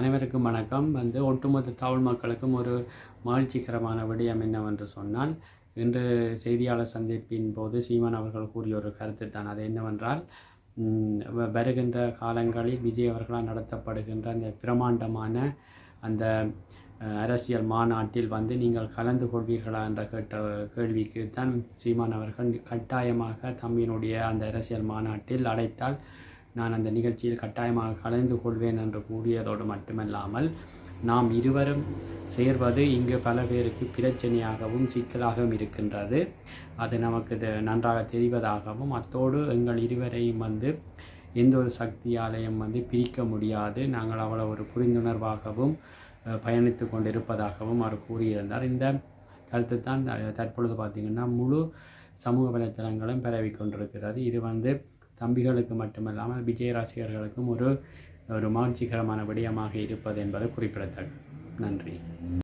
அனைவருக்கும் வணக்கம். வந்து ஒட்டுமொத்த தமிழ் மக்களுக்கும் ஒரு மகிழ்ச்சிகரமான விடயம் என்னவென்று சொன்னால் இன்று செய்தியாளர் சந்திப்பின் போது சீமான் அவர்கள் கூறிய ஒரு கருத்து தான். அது என்னவென்றால் வ- வருகின்ற காலங்களில் விஜய் அவர்களால் நடத்தப்படுகின்ற அந்த பிரமாண்டமான அந்த அரசியல் மாநாட்டில் வந்து நீங்கள் கலந்து கொள்வீர்களா என்ற கேட்ட கேள்விக்கு தான் சீமான் அவர்கள் கட்டாயமாக தம்மியினுடைய அந்த அரசியல் மாநாட்டில் அழைத்தால் நான் அந்த நிகழ்ச்சியில் கட்டாயமாக கலந்து கொள்வேன் என்று கூறியதோடு மட்டுமல்லாமல் நாம் இருவரும் சேர்வது இங்கு பல பேருக்கு பிரச்சனையாகவும் சிக்கலாகவும் இருக்கின்றது. அது நமக்கு நன்றாக தெரிவதாகவும் அத்தோடு எங்கள் இருவரையும் வந்து எந்த ஒரு சக்தியாலையும் வந்து பிரிக்க முடியாது. நாங்கள் அவ்வளோ ஒரு புரிந்துணர்வாகவும் பயணித்து கொண்டிருப்பதாகவும் அவர் கூறியிருந்தார். இந்த கருத்து தான் த- தற்பொழுது பார்த்திங்கன்னா முழு சமூக வலைத்தளங்களும் பரவி கொண்டிருக்கிறது. இது வந்து தம்பிகளுக்கு மட்டுமல்லாமல் விஜய ரசிகர்களுக்கும் ஒரு ஒரு மகிழ்ச்சிகரமான விடயமாக இருப்பது என்பது குறிப்பிடத்தக்கது. நன்றி.